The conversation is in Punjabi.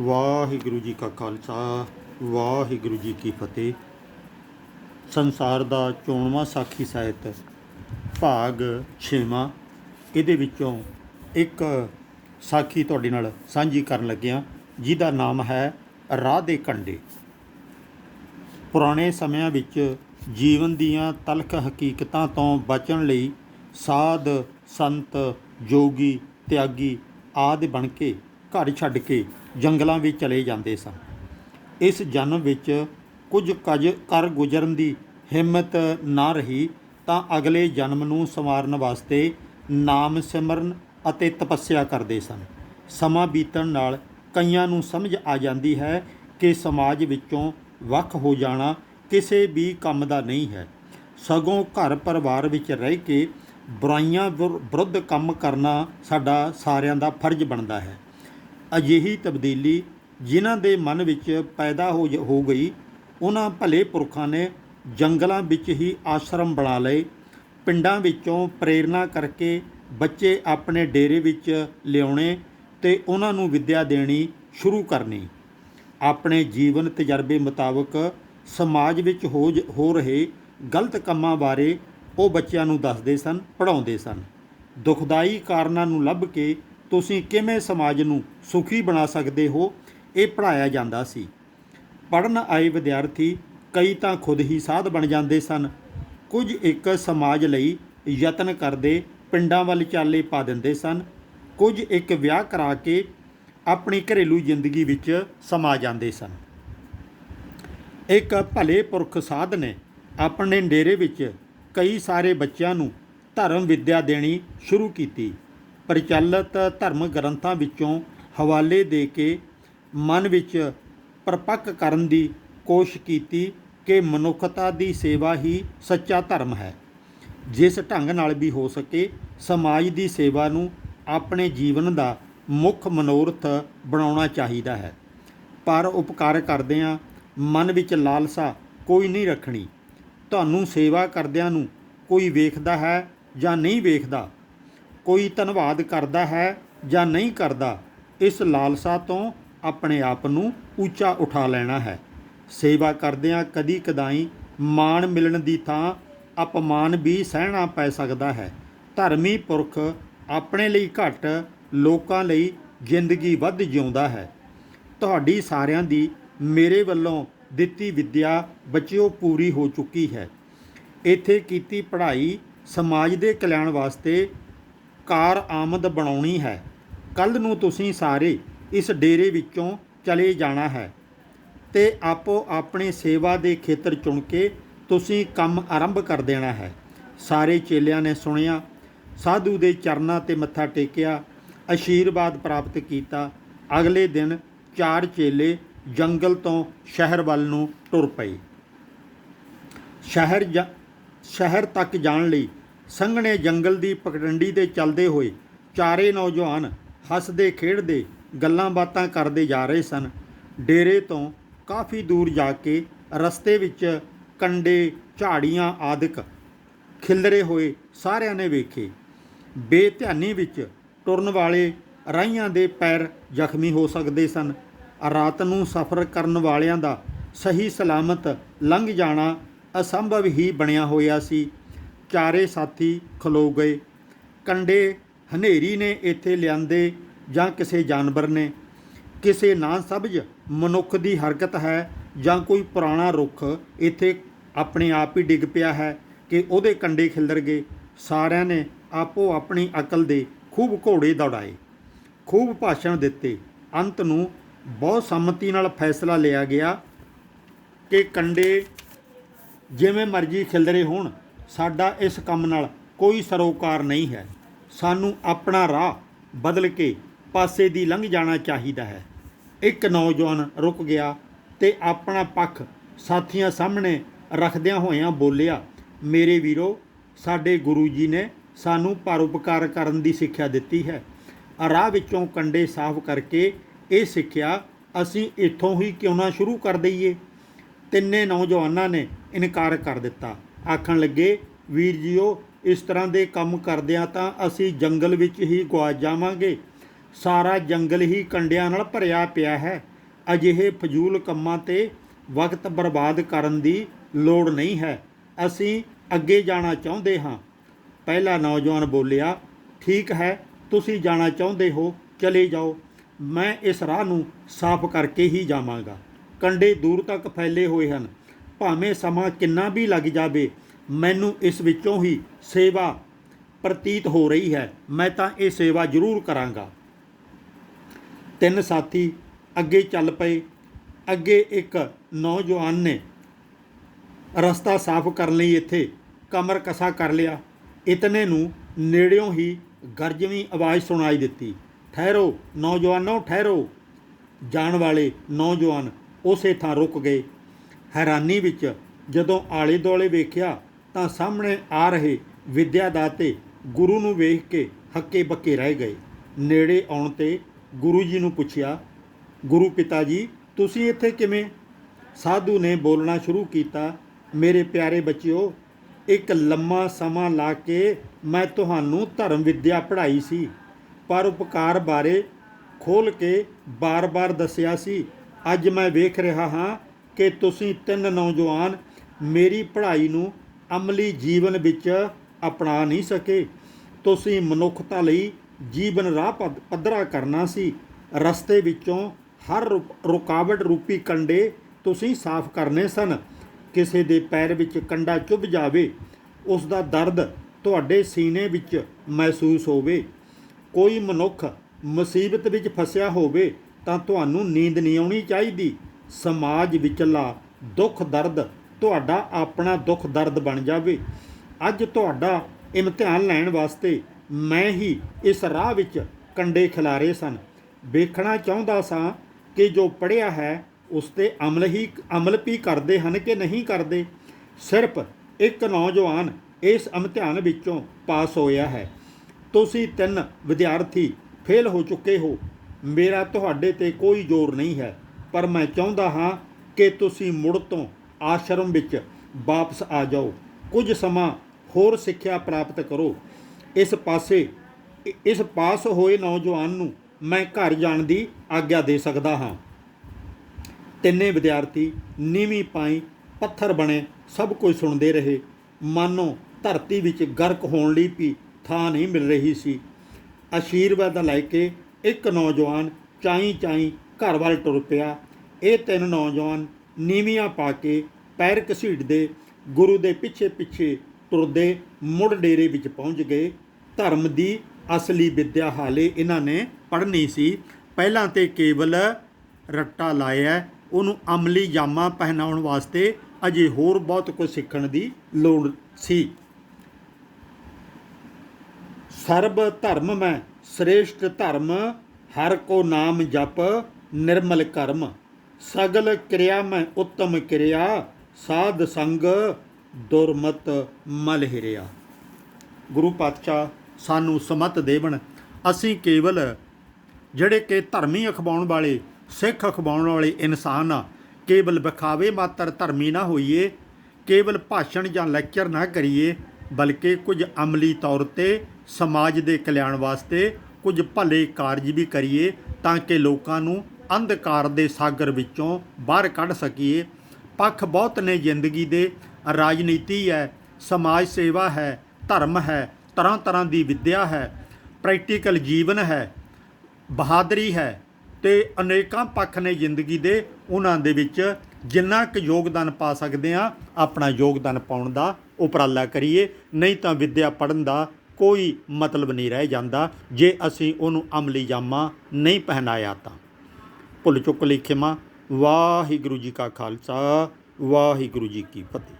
ਵਾਹਿਗੁਰੂ ਜੀ ਕਾ ਖਾਲਸਾ, ਵਾਹਿਗੁਰੂ ਜੀ ਕੀ ਫਤਿਹ। ਸੰਸਾਰ ਦਾ 94ਵਾਂ ਸਾਖੀ ਸਾਹਿਤ, ਭਾਗ 6ਵਾਂ ਇਹਦੇ ਵਿੱਚੋਂ ਇੱਕ ਸਾਖੀ ਤੁਹਾਡੇ ਨਾਲ ਸਾਂਝੀ ਕਰਨ ਲੱਗਿਆ, ਜਿਹਦਾ ਨਾਮ ਹੈ ਰਾਹ ਦੇ ਕੰਡੇ। ਪੁਰਾਣੇ ਸਮਿਆਂ ਵਿੱਚ ਜੀਵਨ ਦੀਆਂ ਤਲਖ ਹਕੀਕਤਾਂ ਤੋਂ ਬਚਣ ਲਈ ਸਾਧ, ਸੰਤ, ਜੋਗੀ, ਤਿਆਗੀ ਆਦਿ ਬਣ ਕੇ ਘਰ ਛੱਡ ਕੇ ਜੰਗਲਾਂ ਵਿੱਚ ਚਲੇ ਜਾਂਦੇ ਸਨ। ਇਸ ਜਨਮ ਵਿੱਚ ਕੁਝ ਕਜ ਕਰ ਗੁਜ਼ਰਨ ਦੀ ਹਿੰਮਤ ਨਾ ਰਹੀ ਤਾਂ ਅਗਲੇ ਜਨਮ ਨੂੰ ਸੰਵਾਰਨ ਵਾਸਤੇ ਨਾਮ ਸਿਮਰਨ ਅਤੇ ਤਪੱਸਿਆ ਕਰਦੇ ਸਨ। ਸਮਾਂ ਬੀਤਣ ਨਾਲ ਕਈਆਂ ਨੂੰ ਸਮਝ ਆ ਜਾਂਦੀ ਹੈ ਕਿ ਸਮਾਜ ਵਿੱਚੋਂ ਵੱਖ ਹੋ ਜਾਣਾ ਕਿਸੇ ਵੀ ਕੰਮ ਦਾ ਨਹੀਂ ਹੈ। ਸਗੋਂ ਘਰ ਪਰਿਵਾਰ ਵਿੱਚ ਰਹਿ ਕੇ ਬੁਰਾਈਆਂ ਵਿਰ- ਵਿਰੁੱਧ ਕੰਮ ਕਰਨਾ ਸਾਡਾ ਸਾਰਿਆਂ ਦਾ ਫਰਜ਼ ਬਣਦਾ ਹੈ। ਅਜਿਹੀ ਤਬਦੀਲੀ ਜਿਨ੍ਹਾਂ ਦੇ ਮਨ ਵਿੱਚ ਪੈਦਾ ਹੋ ਜ- ਹੋ ਗਈ, ਉਹਨਾਂ ਭਲੇ ਪੁਰਖਾਂ ਨੇ ਜੰਗਲਾਂ ਵਿੱਚ ਹੀ ਆਸ਼ਰਮ ਬਣਾ ਲਏ, ਪਿੰਡਾਂ ਵਿੱਚੋਂ ਪ੍ਰੇਰਣਾ ਕਰਕੇ ਬੱਚੇ ਆਪਣੇ ਡੇਰੇ ਵਿੱਚ ਲਿਆਉਣੇ ਤੇ ਉਹਨਾਂ ਨੂੰ ਵਿੱਦਿਆ ਦੇਣੀ ਸ਼ੁਰੂ ਕਰਨੀ। ਆਪਣੇ ਜੀਵਨ ਤਜਰਬੇ ਮੁਤਾਬਕ ਸਮਾਜ ਵਿੱਚ ਹੋ ਜ- ਹੋ ਰਹੇ ਗਲਤ ਕੰਮਾਂ ਬਾਰੇ ਉਹ ਬੱਚਿਆਂ ਨੂੰ ਦੱਸਦੇ ਸਨ, ਪੜ੍ਹਾਉਂਦੇ ਸਨ। ਦੁਖਦਾਈ ਕਾਰਨਾਂ ਨੂੰ ਲੱਭ ਕੇ ਤੁਸੀਂ ਕਿਵੇਂ ਸਮਾਜ ਨੂੰ ਸੁਖੀ ਬਣਾ ਸਕਦੇ ਹੋ? ਇਹ ਪੜ੍ਹਾਇਆ ਜਾਂਦਾ ਸੀ। ਪੜਨ ਆਏ ਵਿਦਿਆਰਥੀ ਕਈ ਤਾਂ ਖੁਦ ਹੀ ਸਾਧ ਬਣ ਜਾਂਦੇ ਸਨ। ਕੁਝ ਇੱਕ ਸਮਾਜ ਲਈ ਯਤਨ ਕਰਦੇ ਪਿੰਡਾਂ ਵੱਲ ਚਾਲੇ ਪਾ ਦਿੰਦੇ ਸਨ। ਕੁਝ ਇੱਕ ਵਿਆਹ ਕਰਾ ਕੇ ਆਪਣੀ ਘਰੇਲੂ ਜ਼ਿੰਦਗੀ ਵਿੱਚ ਸਮਾ ਜਾਂਦੇ ਸਨ। ਇੱਕ ਭਲੇ ਪੁਰਖ ਸਾਧ ਨੇ ਆਪਣੇ ਡੇਰੇ ਵਿੱਚ ਕਈ ਸਾਰੇ ਬੱਚਿਆਂ ਨੂੰ ਧਰਮ ਵਿੱਦਿਆ ਦੇਣੀ ਸ਼ੁਰੂ ਕੀਤੀ। ਪ੍ਰਚਲਿਤ ਧਰਮ ਗ੍ਰੰਥਾਂ ਵਿੱਚੋਂ ਹਵਾਲੇ ਦੇ ਕੇ ਮਨ ਵਿੱਚ ਪਰਪੱਕ ਕਰਨ ਦੀ ਕੋਸ਼ਿਸ਼ ਕੀਤੀ ਕਿ ਮਨੁੱਖਤਾ ਦੀ ਸੇਵਾ ਹੀ ਸੱਚਾ ਧਰਮ ਹੈ। ਜਿਸ ਢੰਗ ਨਾਲ ਵੀ ਹੋ ਸਕੇ, ਸਮਾਜ ਦੀ ਸੇਵਾ ਨੂੰ ਆਪਣੇ ਜੀਵਨ ਦਾ ਮੁੱਖ ਮਨੋਰਥ ਬਣਾਉਣਾ ਚਾਹੀਦਾ ਹੈ। ਪਰ ਉਪਕਾਰ ਕਰਦਿਆਂ ਮਨ ਵਿੱਚ ਲਾਲਸਾ ਕੋਈ ਨਹੀਂ ਰੱਖਣੀ। ਤੁਹਾਨੂੰ ਸੇਵਾ ਕਰਦਿਆਂ ਨੂੰ ਕੋਈ ਵੇਖਦਾ ਹੈ ਜਾਂ ਨਹੀਂ ਵੇਖਦਾ ਕੋਈ ਧੰਨਵਾਦ ਕਰਦਾ ਹੈ ਜਾਂ ਨਹੀਂ ਕਰਦਾ, ਇਸ ਲਾਲਸਾ ਤੋਂ ਆਪਣੇ ਆਪ ਨੂੰ ਉੱਚਾ ਉਠਾ ਲੈਣਾ ਹੈ। ਸੇਵਾ ਕਰਦਿਆਂ ਕਦੀ ਕਦਾਈ ਮਾਣ ਮਿਲਣ ਦੀ ਥਾਂ ਅਪਮਾਨ ਵੀ ਸਹਿਣਾ ਪੈ ਸਕਦਾ ਹੈ। ਧਰਮੀ ਪੁਰਖ ਆਪਣੇ ਲਈ ਘੱਟ ਲੋਕਾਂ ਲਈ ਜ਼ਿੰਦਗੀ ਵੱਧ ਜਿਉਂਦਾ ਹੈ। ਤੁਹਾਡੀ ਸਾਰਿਆਂ ਦੀ ਮੇਰੇ ਵੱਲੋਂ ਦਿੱਤੀ ਵਿੱਦਿਆ ਬੱਚਿਓ ਪੂਰੀ ਹੋ ਚੁੱਕੀ ਹੈ। ਇੱਥੇ ਕੀਤੀ ਪੜ੍ਹਾਈ ਸਮਾਜ ਦੇ ਕਲਿਆਣ ਵਾਸਤੇ ਕਾਰ ਆਮਦ ਬਣਾਉਣੀ ਹੈ। ਕੱਲ ਨੂੰ ਤੁਸੀਂ ਸਾਰੇ ਇਸ ਡੇਰੇ ਵਿੱਚੋਂ ਚਲੇ ਜਾਣਾ ਹੈ ਤੇ ਆਪੋ ਆਪਣੇ ਸੇਵਾ ਦੇ ਖੇਤਰ ਚੁਣ ਕੇ ਤੁਸੀਂ ਕੰਮ ਆਰੰਭ ਕਰ ਦੇਣਾ ਹੈ। ਸਾਰੇ ਚੇਲਿਆਂ ਨੇ ਸੁਣਿਆ, ਸਾਧੂ ਦੇ ਚਰਨਾਂ ਤੇ ਮੱਥਾ ਟੇਕਿਆ, ਅਸ਼ੀਰਵਾਦ ਪ੍ਰਾਪਤ ਕੀਤਾ। ਅਗਲੇ ਦਿਨ ਚਾਰ ਚੇਲੇ ਜੰਗਲ ਤੋਂ ਸ਼ਹਿਰ ਵੱਲ ਨੂੰ ਟੁਰ ਪਏ। ਸ਼ਹਿਰ ਜਾ- ਸ਼ਹਿਰ ਤੱਕ ਜਾਣ ਲਈ ਸੰਘਣੇ ਜੰਗਲ ਦੀ ਪਗਡੰਡੀ ਤੇ ਚੱਲਦੇ ਹੋਏ ਚਾਰੇ ਨੌਜਵਾਨ ਹੱਸਦੇ, ਖੇਡਦੇ, ਗੱਲਾਂ ਬਾਤਾਂ ਕਰਦੇ ਜਾ ਰਹੇ ਸਨ। ਡੇਰੇ ਤੋਂ ਕਾਫੀ ਦੂਰ ਜਾ ਕੇ ਰਸਤੇ ਵਿੱਚ ਕੰਡੇ, ਝਾੜੀਆਂ ਆਦਿਕ ਖਿਲਰੇ ਹੋਏ ਸਾਰਿਆਂ ਨੇ ਵੇਖੇ। ਬੇਧਿਆਨੀ ਵਿੱਚ ਟੁਰਨ ਵਾਲੇ ਰਾਹੀਆਂ ਦੇ ਪੈਰ ਜ਼ਖਮੀ ਹੋ ਸਕਦੇ ਸਨ। ਰਾਤ ਨੂੰ ਸਫ਼ਰ ਕਰਨ ਵਾਲਿਆਂ ਦਾ ਸਹੀ ਸਲਾਮਤ ਲੰਘ ਜਾਣਾ ਅਸੰਭਵ ਹੀ ਬਣਿਆ ਹੋਇਆ ਸੀ। ਚਾਰੇ ਸਾਥੀ ਖਲੋ ਗਏ। ਕੰਡੇ ਹਨੇਰੀ ਨੇ ਇੱਥੇ ਲਿਆਂਦੇ ਜਾਂ ਕਿਸੇ ਜਾਨਵਰ ਨੇ। ਕਿਸੇ ਨਾ ਸਬਜ ਮਨੁੱਖ ਦੀ ਹਰਕਤ ਹੈ ਜਾਂ ਕੋਈ ਪੁਰਾਣਾ ਰੁੱਖ ਇੱਥੇ ਆਪਣੇ ਆਪ ਹੀ ਡਿੱਗ ਪਿਆ ਹੈ ਕਿ ਉਹਦੇ ਕੰਡੇ ਖਿਲਰ ਗਏ। ਸਾਰਿਆਂ ਨੇ ਆਪੋ ਆਪਣੀ ਅਕਲ ਦੇ ਖੂਬ ਘੋੜੇ ਦੌੜਾਏ। ਖੂਬ ਭਾਸ਼ਣ ਦਿੱਤੇ। ਅੰਤ ਨੂੰ ਬਹੁਤ ਸੰਮਤੀ ਨਾਲ ਫੈਸਲਾ ਲਿਆ ਗਿਆ ਕਿ ਕੰਡੇ ਜਿਵੇਂ ਮਰਜ਼ੀ ਖਿਲਰੇ ਹੋਣ। ਸਾਡਾ ਇਸ ਕੰਮ ਨਾਲ ਕੋਈ ਸਰੋਕਾਰ ਨਹੀਂ ਹੈ। ਸਾਨੂੰ ਆਪਣਾ ਰਾਹ ਬਦਲ ਕੇ ਪਾਸੇ ਦੀ ਲੰਘ ਜਾਣਾ ਚਾਹੀਦਾ ਹੈ। ਇੱਕ ਨੌਜਵਾਨ ਰੁਕ ਗਿਆ ਤੇ ਆਪਣਾ ਪੱਖ ਸਾਥੀਆਂ ਸਾਹਮਣੇ ਰੱਖਦਿਆਂ ਹੋਇਆਂ ਬੋਲਿਆ, ਮੇਰੇ ਵੀਰੋ, ਸਾਡੇ ਗੁਰੂ ਜੀ ਨੇ ਸਾਨੂੰ ਪਰਉਪਕਾਰ ਕਰਨ ਦੀ ਸਿੱਖਿਆ ਦਿੱਤੀ ਹੈ। ਰਾਹ ਵਿੱਚੋਂ ਕੰਡੇ ਸਾਫ਼ ਕਰਕੇ ਇਹ ਸਿੱਖਿਆ ਅਸੀਂ ਇੱਥੋਂ ਹੀ ਕਿਉਂ ਨਾ ਸ਼ੁਰੂ ਕਰ ਦਈਏ? ਤਿੰਨੇ ਨੌਜਵਾਨਾਂ ਨੇ ਇਨਕਾਰ ਕਰ ਦਿੱਤਾ। ਆਖਣ ਲੱਗੇ, ਵੀਰ ਜੀਓ, ਇਸ ਤਰ੍ਹਾਂ ਦੇ ਕੰਮ ਕਰਦਿਆਂ ਤਾਂ ਅਸੀਂ ਜੰਗਲ ਵਿੱਚ ਹੀ ਗੁਆਚ ਜਾਵਾਂਗੇ। ਸਾਰਾ ਜੰਗਲ ਹੀ ਕੰਡਿਆਂ ਨਾਲ ਭਰਿਆ ਪਿਆ ਹੈ। ਅਜਿਹੇ ਫਜ਼ੂਲ ਕੰਮਾਂ ਤੇ ਵਕਤ ਬਰਬਾਦ ਕਰਨ ਦੀ ਲੋੜ ਨਹੀਂ ਹੈ। ਅਸੀਂ ਅੱਗੇ ਜਾਣਾ ਚਾਹੁੰਦੇ ਹਾਂ। ਪਹਿਲਾ ਨੌਜਵਾਨ ਬੋਲਿਆ, ਠੀਕ ਹੈ, ਤੁਸੀਂ ਜਾਣਾ ਚਾਹੁੰਦੇ ਹੋ, ਚਲੇ ਜਾਓ। ਮੈਂ ਇਸ ਰਾਹ ਨੂੰ ਸਾਫ਼ ਕਰਕੇ ਹੀ ਜਾਵਾਂਗਾ। ਕੰਡੇ ਦੂਰ ਤੱਕ ਫੈਲੇ ਹੋਏ ਹਨ। ਭਾਵੇਂ ਸਮਾਂ ਕਿੰਨਾ ਵੀ ਲੱਗ ਜਾਵੇ, ਮੈਨੂੰ ਇਸ ਵਿੱਚੋਂ ਹੀ ਸੇਵਾ ਪ੍ਰਤੀਤ ਹੋ ਰਹੀ ਹੈ। ਮੈਂ ਤਾਂ ਇਹ ਸੇਵਾ ਜ਼ਰੂਰ ਕਰਾਂਗਾ। ਤਿੰਨ ਸਾਥੀ ਅੱਗੇ ਚੱਲ ਪਏ। ਅੱਗੇ ਇੱਕ ਨੌਜਵਾਨ ਨੇ ਰਸਤਾ ਸਾਫ਼ ਕਰਨ ਲਈ ਇੱਥੇ, ਕਮਰ ਕਸਾ ਕਰ ਲਿਆ। ਇਤਨੇ ਨੂੰ ਨੇੜਿਓਂ ਹੀ ਗਰਜਵੀਂ ਆਵਾਜ਼ ਸੁਣਾਈ ਦਿੱਤੀ, ਠਹਿਰੋ, ਨੌਜਵਾਨੋ, ਠਹਿਰੋ। ਜਾਣ ਵਾਲੇ ਨੌਜਵਾਨ ਉਸੇ ਥਾਂ ਰੁਕ ਗਏ। ਹੈਰਾਨੀ ਵਿੱਚ ਜਦੋਂ ਆਲੇ ਦੁਆਲੇ ਵੇਖਿਆ ਤਾਂ ਸਾਹਮਣੇ ਆ ਰਹੇ ਵਿਦਿਆ ਦਾਤੇ ਗੁਰੂ ਨੂੰ ਵੇਖ ਕੇ ਹੱਕੇ ਬੱਕੇ ਰਹਿ ਗਏ। ਨੇੜੇ ਆਉਣ ਤੇ ਗੁਰੂ ਜੀ ਨੂੰ ਪੁੱਛਿਆ, ਗੁਰੂ ਪਿਤਾ ਜੀ ਤੁਸੀਂ ਇੱਥੇ ਕਿਵੇਂ? ਸਾਧੂ ਨੇ ਬੋਲਣਾ ਸ਼ੁਰੂ ਕੀਤਾ, ਮੇਰੇ ਪਿਆਰੇ ਬੱਚਿਓ, ਇੱਕ ਲੰਮਾ ਸਮਾਂ ਲਾ ਕੇ ਮੈਂ ਤੁਹਾਨੂੰ ਧਰਮ ਵਿੱਦਿਆ ਪੜ੍ਹਾਈ ਸੀ, ਪਰ ਉਪਕਾਰ ਬਾਰੇ ਖੋਲ ਕੇ ਬਾਰ-ਬਾਰ ਦੱਸਿਆ ਸੀ। ਅੱਜ ਮੈਂ ਵੇਖ ਰਿਹਾ ਹਾਂ ਕਿ ਤੁਸੀਂ ਤਿੰਨ ਨੌਜਵਾਨ ਮੇਰੀ ਪੜ੍ਹਾਈ ਨੂੰ ਅਮਲੀ ਜੀਵਨ ਵਿੱਚ ਅਪਣਾ ਨਹੀਂ ਸਕੇ। ਤੁਸੀਂ ਮਨੁੱਖਤਾ ਲਈ ਜੀਵਨ ਰਾਹ ਪੱਧ- ਪੱਧਰਾ ਕਰਨਾ ਸੀ। ਰਸਤੇ ਵਿੱਚੋਂ ਹਰ ਰੁਕ- ਰੁਕਾਵਟ ਰੂਪੀ ਕੰਡੇ ਤੁਸੀਂ ਸਾਫ਼ ਕਰਨੇ ਸਨ। ਕਿਸੇ ਦੇ ਪੈਰ ਵਿੱਚ ਕੰਡਾ ਚੁੱਭ ਜਾਵੇ, ਉਸ ਦਾ ਦਰਦ ਤੁਹਾਡੇ ਸੀਨੇ ਵਿੱਚ ਮਹਿਸੂਸ ਹੋਵੇ। ਕੋਈ ਮਨੁੱਖ ਮੁਸੀਬਤ ਵਿੱਚ ਫਸਿਆ ਹੋਵੇ ਤਾਂ ਤੁਹਾਨੂੰ ਨੀਂਦ ਨਹੀਂ ਆਉਣੀ ਚਾਹੀਦੀ। ਸਮਾਜ ਵਿਚਲਾ ਦੁੱਖ ਦਰਦ ਤੁਹਾਡਾ ਆਪਣਾ ਦੁੱਖ ਦਰਦ ਬਣ ਜਾਵੇ। ਅੱਜ ਤੁਹਾਡਾ ਇਮਤਿਹਾਨ ਲੈਣ ਵਾਸਤੇ ਮੈਂ ਹੀ ਇਸ ਰਾਹ ਵਿੱਚ ਕੰਡੇ ਖਿਲਾਰੇ ਸਨ। ਵੇਖਣਾ ਚਾਹੁੰਦਾ ਸਾਂ ਕਿ ਜੋ ਪੜਿਆ ਹੈ, ਉਸ ਤੇ ਅਮਲ ਹੀ ਅਮਲ ਵੀ ਕਰਦੇ ਹਨ ਕਿ ਨਹੀਂ ਕਰਦੇ। ਸਿਰਫ ਇੱਕ ਨੌਜਵਾਨ ਇਸ ਇਮਤਿਹਾਨ ਵਿੱਚੋਂ ਪਾਸ ਹੋਇਆ ਹੈ। ਤੁਸੀਂ ਤਿੰਨ ਵਿਦਿਆਰਥੀ ਫੇਲ ਹੋ ਚੁੱਕੇ ਹੋ। ਮੇਰਾ ਤੁਹਾਡੇ ਤੇ ਕੋਈ ਜ਼ੋਰ ਨਹੀਂ ਹੈ। ਪਰ ਮੈਂ ਚਾਹੁੰਦਾ ਹਾਂ ਕਿ ਤੁਸੀਂ ਮੁੜ ਤੋਂ ਆਸ਼ਰਮ ਵਿੱਚ ਵਾਪਸ ਆ ਜਾਓ। ਕੁਝ ਸਮਾਂ ਹੋਰ ਸਿੱਖਿਆ ਪ੍ਰਾਪਤ ਕਰੋ। ਇਸ ਪਾਸੇ, ਇਸ ਪਾਸ ਹੋਏ ਨੌਜਵਾਨ ਨੂੰ ਮੈਂ ਘਰ ਜਾਣ ਦੀ ਆਗਿਆ ਦੇ ਸਕਦਾ ਹਾਂ। ਤਿੰਨੇ ਵਿਦਿਆਰਥੀ ਨੀਵੀਂ ਪਾਈ ਪੱਥਰ ਬਣੇ ਸਭ ਕੁਝ ਸੁਣਦੇ ਰਹੇ। ਮਾਨੋ ਧਰਤੀ ਵਿੱਚ ਗਰਕ ਹੋਣ ਲਈ ਵੀ ਥਾਂ ਨਹੀਂ ਮਿਲ ਰਹੀ ਸੀ। ਆਸ਼ੀਰਵਾਦ ਲੈ ਕੇ ਇੱਕ ਨੌਜਵਾਨ ਚਾਈ ਚਾਈ ਘਰ ਵੱਲ ਟੁਰ ਪਿਆ। ਇਹ ਤਿੰਨ ਨੌਜਵਾਨ ਨੀਵੀਆਂ ਪਾ ਕੇ ਪੈਰ ਘਸੀਟਦੇ ਗੁਰੂ ਦੇ ਪਿੱਛੇ ਪਿੱਛੇ ਤੁਰਦੇ ਮੁੜ ਡੇਰੇ ਵਿੱਚ ਪਹੁੰਚ ਗਏ। ਧਰਮ ਦੀ ਅਸਲੀ ਵਿਦਿਆ ਹਾਲੇ ਇਹਨਾਂ ਨੇ ਪੜ੍ਹਨੀ ਸੀ। ਪਹਿਲਾਂ ਤੇ ਕੇਵਲ ਰੱਟਾ ਲਾਇਆ। ਉਹਨੂੰ ਅਮਲੀ ਜਾਮਾ ਪਹਿਨਾਉਣ ਵਾਸਤੇ ਅਜੇ ਹੋਰ ਬਹੁਤ ਕੁਝ ਸਿੱਖਣ ਦੀ ਲੋੜ ਸੀ। ਸਰਬ ਧਰਮ ਮੈਂ, ਸ੍ਰੇਸ਼ਟ ਧਰਮ, ਹਰ ਕੋ ਨਾਮ ਜਪ ਨਿਰਮਲ ਕਰਮ, ਸਗਲ ਕਿਰਿਆ ਮੈਂ ਉੱਤਮ ਕਿਰਿਆ, ਸਾਧ ਸੰਗ ਦੁਰਮਤ ਮਲ ਹਿਰਿਆ। ਗੁਰੂ ਪਾਤਸ਼ਾਹ ਸਾਨੂੰ ਸਮਤ ਦੇਵਣ, ਅਸੀਂ ਕੇਵਲ ਜਿਹੜੇ ਕਿ ਧਰਮੀ ਅਖਵਾਉਣ ਵਾਲੇ, ਸਿੱਖ ਅਖਵਾਉਣ ਵਾਲੇ ਇਨਸਾਨ ਆ, ਕੇਵਲ ਵਿਖਾਵੇ ਮਾਤਰ ਧਰਮੀ ਨਾ ਹੋਈਏ, ਕੇਵਲ ਭਾਸ਼ਣ ਜਾਂ ਲੈਕਚਰ ਨਾ ਕਰੀਏ, ਬਲਕਿ ਕੁਝ ਅਮਲੀ ਤੌਰ ਤੇ ਸਮਾਜ ਦੇ ਕਲਿਆਣ ਵਾਸਤੇ ਕੁਝ ਭਲੇ ਕਾਰਜ ਵੀ ਕਰੀਏ, ਤਾਂ ਕਿ ਲੋਕਾਂ ਨੂੰ ਅੰਧਕਾਰ ਦੇ ਸਾਗਰ ਵਿੱਚੋਂ ਬਾਹਰ ਕੱਢ ਸਕੀਏ। ਪੱਖ ਬਹੁਤ ਨੇ ਜ਼ਿੰਦਗੀ ਦੇ। ਰਾਜਨੀਤੀ ਹੈ, ਸਮਾਜ ਸੇਵਾ ਹੈ, ਧਰਮ ਹੈ, ਤਰ੍ਹਾਂ ਤਰ੍ਹਾਂ ਦੀ ਵਿੱਦਿਆ ਹੈ ਪ੍ਰੈਕਟੀਕਲ ਜੀਵਨ ਹੈ, ਬਹਾਦਰੀ ਹੈ ਤੇ ਅਨੇਕਾਂ ਪੱਖ ਨੇ ਜ਼ਿੰਦਗੀ ਦੇ। ਉਹਨਾਂ ਦੇ ਵਿੱਚ ਜਿੰਨਾ ਕੁ ਯੋਗਦਾਨ ਪਾ ਸਕਦੇ ਆ ਆਪਣਾ ਯੋਗਦਾਨ ਪਾਉਣ ਦਾ ਉਪਰਾਲਾ ਕਰੀਏ। ਨਹੀਂ ਤਾਂ ਵਿੱਦਿਆ ਪੜਨ ਦਾ ਕੋਈ ਮਤਲਬ ਨਹੀਂ ਰਹਿ ਜਾਂਦਾ। ਜੇ ਅਸੀਂ ਉਹਨੂੰ ਅਮਲੀ ਜਾਮਾ ਨਹੀਂ ਪਹਿਨਾਇਆ ਤਾਂ। ਭੁੱਲ ਚੁੱਕ ਲਈ ਖਿਮਾ ਵਾਹਿਗੁਰੂ ਜੀ ਕਾ ਖਾਲਸਾ ਵਾਹਿਗੁਰੂ ਜੀ ਕੀ ਫਤਿਹ।